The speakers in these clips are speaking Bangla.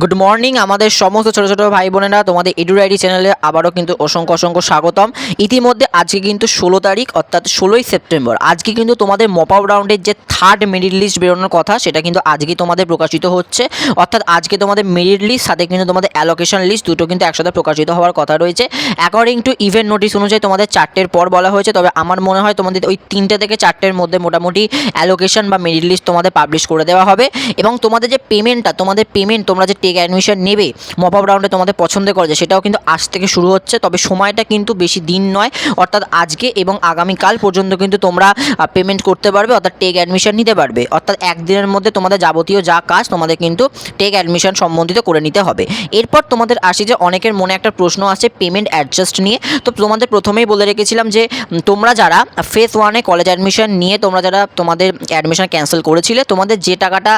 গুড মর্নিং আমাদের সমস্ত ছোটো ছোটো ভাই বোনেরা, তোমাদের এডুর আইডি চ্যানেলে আবারও কিন্তু অসংখ্য অসংখ্য স্বাগতম। ইতিমধ্যে আজকে কিন্তু ষোলো তারিখ, অর্থাৎ ষোলোই সেপ্টেম্বর। আজকে কিন্তু তোমাদের মপ আপ রাউন্ডের যে থার্ড মেরিট লিস্ট বেরোনোর কথা, সেটা কিন্তু আজকে তোমাদের প্রকাশিত হচ্ছে। অর্থাৎ আজকে তোমাদের মেরিট লিস্ট সাথে কিন্তু তোমাদের অ্যালোকেশন লিস্ট দুটো কিন্তু একসাথে প্রকাশিত হওয়ার কথা রয়েছে। অ্যাকর্ডিং টু ইভেন্ট নোটিশ অনুযায়ী তোমাদের চারটের পর বলা হয়েছে, তবে আমার মনে হয় তোমাদের ওই তিনটে থেকে চারটের মধ্যে মোটামুটি অ্যালোকেশন বা মেরিট লিস্ট তোমাদের পাবলিশ করে দেওয়া হবে। এবং তোমাদের যে পেমেন্টটা তোমাদের পেমেন্ট তোমরা যে টেক অ্যাডমিশন নেবে। মপ আপ রাউন্ডে তোমাদের পছন্দ করে সেটাও কিন্তু আজ থেকে শুরু হচ্ছে। তবে সময়টা কিন্তু বেশি দিন নয়। অর্থাৎ আজকে এবং আগামীকাল পর্যন্ত কিন্তু তোমরা পেমেন্ট করতে পারবে, অর্থাৎ টেক অ্যাডমিশন নিতে পারবে। অর্থাৎ একদিনের মধ্যে তোমাদের যাবতীয় যা কাজ তোমাদের কিন্তু টেক অ্যাডমিশন সম্বন্ধিত করে নিতে হবে। এরপর তোমাদের আসি যে অনেকের মনে একটা প্রশ্ন আছে পেমেন্ট অ্যাডজাস্ট নিয়ে। তো তোমাদের প্রথমেই বলে রেখেছিলাম যে তোমরা যারা ফেস ওয়ানে কলেজ অ্যাডমিশন নিয়ে তোমরা যারা তোমাদের অ্যাডমিশন ক্যান্সেল করেছিলে, তোমাদের যে টাকাটা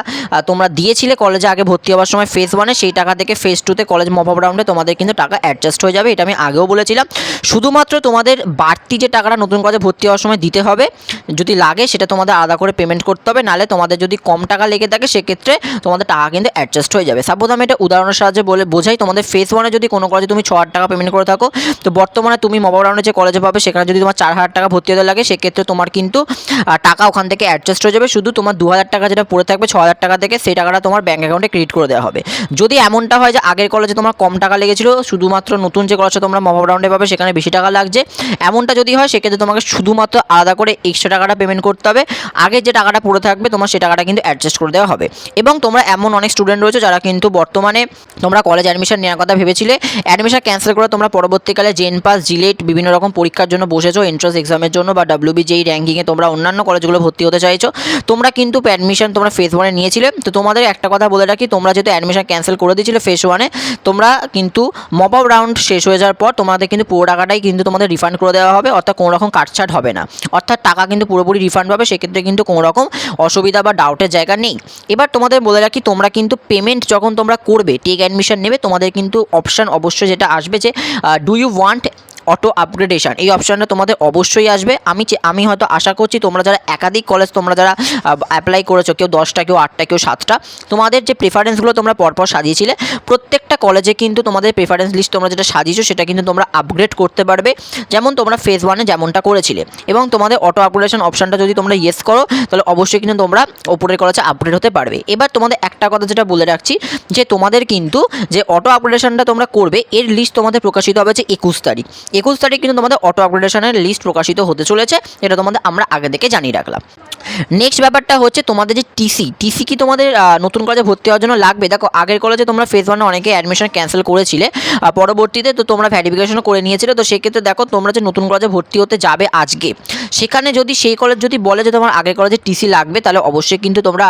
তোমরা দিয়েছিলে কলেজে আগে ভর্তি হওয়ার সময় ফেস ওয়ানে সেই টাকা থেকে ফেস টুতে কলেজ মপ রাউন্ডে তোমাদের কিন্তু টাকা অ্যাডজাস্ট হয়ে যাবে, এটা আমি আগেও বলেছিলাম। শুধুমাত্র তোমাদের বাড়তি যে টাকাটা নতুন কলেজে ভর্তি হওয়ার সময় দিতে হবে, যদি লাগে সেটা তোমাদের আলাদা করে পেমেন্ট করতে হবে, নাহলে তোমাদের যদি কম টাকা লেগে থাকে সেক্ষেত্রে তোমাদের টাকা কিন্তু অ্যাডজাস্ট হয়ে যাবে। সাপোজ আমি এটা উদাহরণের সাহায্যে বলে বোঝাই, তোমাদের ফেস ওয়ানে যদি কোনো কলেজে তুমি ছ হাজার টাকা পেমেন্ট করে থাকো, তো বর্তমানে তুমি মোবাইল রাউন্ডে যে কলেজে পাবে, সেখানে যদি তোমার চার হাজার টাকা ভর্তি হতে লাগে, সেক্ষেত্রে তোমার কিন্তু টাকা ওখান থেকে অ্যাডজাস্ট হয়ে যাবে। শুধু তোমার দু হাজার টাকা যেটা পড়ে থাকবে ছ হাজার টাকা থেকে সেই টাকাটা তোমার ব্যাঙ্ক অ্যাকাউন্টে ক্রেডিট করে দেওয়া হবে। যদি এমনটা হয় যে আগের কলেজে তোমার কম টাকা লেগেছিল, শুধুমাত্র নতুন যে কলেজটা তোমরা মোবাইল রাউন্ডে পাবে, সেখানে বেশি টাকা লাগছে। এমনটা যদি হয়, সেক্ষেত্রে তোমাকে শুধুমাত্র আলাদা করে এক্সট্রা টাকাটা পেমেন্ট করতে হবে। আগে যে টাকাটা পড়ে থাকবে, তোমার সেই টাকাটা কিন্তু অ্যাডজাস্ট করে দেওয়া হবে। এবং তোমরা এমন অনেক স্টুডেন্ট রয়েছে, যারা কিন্তু বর্তমানে তোমরা কলেজ অ্যাডমিশন নেওয়ার কথা ভেবেছিলে। অ্যাডমিশন ক্যান্সেল করে তোমরা পরবর্তীকালে জেন পাস জিলেট বিভিন্ন রকম পরীক্ষার জন্য বসেছো এন্ট্রান্স এক্সামের জন্য বা ডাব্লিউবি যেই র্যাঙ্কিংয়ে তোমরা অন্যান্য কলেজগুলো ভর্তি হতে চাইছো। তোমরা কিন্তু অ্যাডমিশন তোমরা ফেজ ওয়ানে নিয়েছিলে। তো তোমাদের একটা কথা বলে রাখি, তোমরা যেহেতু অ্যাডমিশন ক্যান্সেল করে দিয়েছিল ফেস ওয়ানে তোমরা কিন্তু মপ আপ রাউন্ড শেষ হয়ে যাওয়ার পর তোমাদের কিন্তু পুরো টাকাটাই কিন্তু তোমাদের রিফান্ড করে দেওয়া হবে, অর্থাৎ কোনো রকম কাটছাট হবে না। অর্থাৎ টাকা কিন্তু পুরোপুরি রিফান্ড পাবে, সেক্ষেত্রে কিন্তু কোনো রকম অসুবিধা বা ডাউটের জায়গা নেই। এবার তোমাদের বলে রাখি, তোমরা কিন্তু পেমেন্ট যখন তোমরা করবে টেক অ্যাডমিশন নেবে, তোমাদের কিন্তু অপশান অবশ্যই যেটা আসবে যে do you want auto upgradation এই অপশানটা তোমাদের অবশ্যই আসবে। আমি আমি হয়তো আশা করছি তোমরা যারা একাধিক কলেজ তোমরা যারা অ্যাপ্লাই করেছ, কেউ দশটা, কেউ আটটা, কেউ সাতটা, তোমাদের যে প্রেফারেন্সগুলো তোমরা পরপর সাজিয়েছিলে, প্রত্যেকটা কলেজে কিন্তু তোমাদের প্রেফারেন্স লিস্ট তোমরা যেটা সাজিয়েছো, সেটা কিন্তু তোমরা আপগ্রেড করতে পারবে। যেমন তোমরা ফেজ ওয়ানে যেমনটা করেছিলে। এবং তোমাদের অটো আপগ্রেডেশন অপশানটা যদি তোমরা ইয়েস করো, তাহলে অবশ্যই কিন্তু তোমরা ওপরের কলেজে আপগ্রেড হতে পারবে। এবার তোমাদের একটা কথা যেটা বলে রাখছি, যে তোমাদের কিন্তু যে অটো আপগ্রেডেশনটা তোমরা করবে, এর লিস্ট তোমাদের প্রকাশিত হবে যে একুশ তারিখ। একুশ তারিখ কিন্তু তোমাদের অটো আপগ্রেডেশনের লিস্ট প্রকাশিত হতে চলেছে, এটা তোমাদের আমরা আগে থেকে জানিয়ে রাখলাম। নেক্সট ব্যাপারটা হচ্ছে তোমাদের যে টিসি টিসি কি তোমাদের নতুন কলেজে ভর্তি হওয়ার জন্য লাগবে? দেখো, আগের কলেজে তোমরা ফেজ ওয়ানে অনেকে অ্যাডমিশন ক্যান্সেল করেছিলে পরবর্তীতে তো তোমরা ভ্যারিফিকেশনও করে নিয়েছিলে, তো সেক্ষেত্রে দেখো তোমরা যে নতুন কলেজে ভর্তি হতে যাবে আজকে। সেখানে যদি সেই কলেজ যদি বলে যে তোমার আগের কলেজে টিসি লাগবে, তাহলে অবশ্যই কিন্তু তোমরা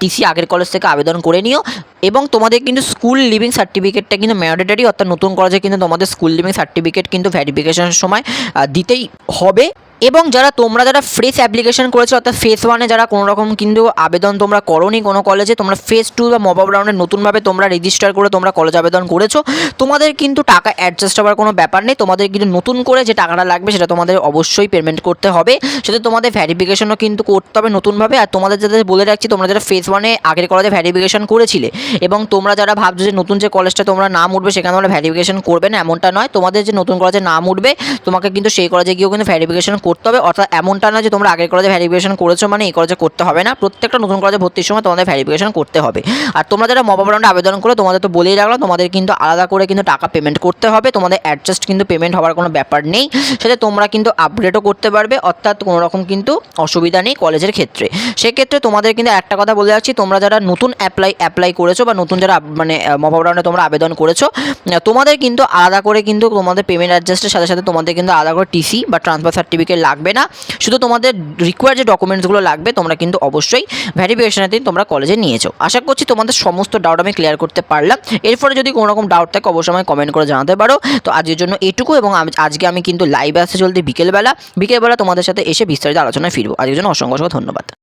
টিসি আগের কলেজ থেকে আবেদন করে নিও। এবং তোমাদের কিন্তু স্কুল লিভিং সার্টিফিকেটটা কিন্তু ম্যান্ডেটারি অর্থাৎ নতুন কলেজে কিন্তু তোমাদের স্কুল লিভিং সার্টিফিকেট কিন্তু ভ্যারিফিকেশনের সময় দিতেই হবে। এবং যারা তোমরা যারা ফ্রেশ অ্যাপ্লিকেশন করেছ, অর্থাৎ ফেস ওয়ানে যারা কোনো রকম কিন্তু আবেদন তোমরা করোনি কোনো কলেজে তোমরা ফেস টু বা মব রাউন্ডে নতুনভাবে তোমরা রেজিস্টার করে তোমরা কলেজ আবেদন করেছ, তোমাদের কিন্তু টাকা অ্যাডজাস্ট হওয়ার কোনো ব্যাপার নেই। তোমাদের কিন্তু নতুন করে যে টাকাটা লাগবে, সেটা তোমাদের অবশ্যই পেমেন্ট করতে হবে। সেটা তোমাদের ভ্যারিফিকেশনও কিন্তু করতে হবে নতুনভাবে। আর তোমাদের যাদের বলে রাখছি, তোমরা যারা ফেস ওয়ানে আগের কলেজে ভ্যারিফিকেশন করেছিলে, এবং তোমরা যারা ভাবছ যে নতুন যে কলেজটা তোমরা নাম উঠবে, সেখানে তোমরা ভ্যারিফিকেশন করবে না, এমনটা নয়। তোমাদের যে নতুন কলেজে নাম উঠবে, তোমাকে কিন্তু সেই কলেজে গিয়েও কিন্তু ভ্যারিফিকেশন করতে হবে, অর্থাৎ এমনটা না যে তোমরা আগের কলেজে ভ্যারিফিকেশন করেছ মানে এই কলেজে করতে হবে না, প্রত্যেকটা নতুন কলেজে ভর্তির সময় তোমাদের ভ্যারিফিকেশন করতে হবে। আর তোমরা যারা মব রাউন্ডে আবেদন করে, তোমাদের তো বলেই রাখলাম, তোমাদের কিন্তু আলাদা করে কিন্তু টাকা পেমেন্ট করতে হবে, তোমাদের অ্যাডজাস্ট কিন্তু পেমেন্ট হওয়ার কোনো ব্যাপার নেই, সেটা তোমরা কিন্তু আপগ্রেডও করতে পারবে, অর্থাৎ কোনো রকম কিন্তু অসুবিধা নেই কলেজের ক্ষেত্রে। সেক্ষেত্রে তোমাদের কিন্তু একটা কথা বলে যাচ্ছি, তোমরা যারা নতুন অ্যাপ্লাই অ্যাপ্লাই করেছ বা নতুন যারা মানে মব রাউন্ডে তোমরা আবেদন করেছ, তোমাদের কিন্তু আলাদা করে কিন্তু তোমাদের পেমেন্ট অ্যাডজাস্টের সাথে সাথে তোমাদের কিন্তু আলাদা করে টিসি বা ট্রান্সফার সার্টিফিকেট লাগবে না। শুধু তোমাদের রিকোয়ার যে ডকুমেন্টসগুলো লাগবে, তোমরা কিন্তু অবশ্যই ভ্যারিফিকেশনের দিন তোমরা কলেজে নিয়েছো আশা করছি তোমাদের সমস্ত ডাউট আমি ক্লিয়ার করতে পারলাম। এরপরে যদি কোনো রকম ডাউট থাকে, অবশ্যই আমায় কমেন্ট করে জানাতে পারো। তো আজকের জন্য এটুকু এবং আজকে আমি কিন্তু লাইভে আসতে চলতে বিকেলবেলা। বিকেলবেলা তোমাদের সাথে এসে বিস্তারিত আলোচনায় ফিরবো। আজকের জন্য অসংখ্য অসংখ্য ধন্যবাদ।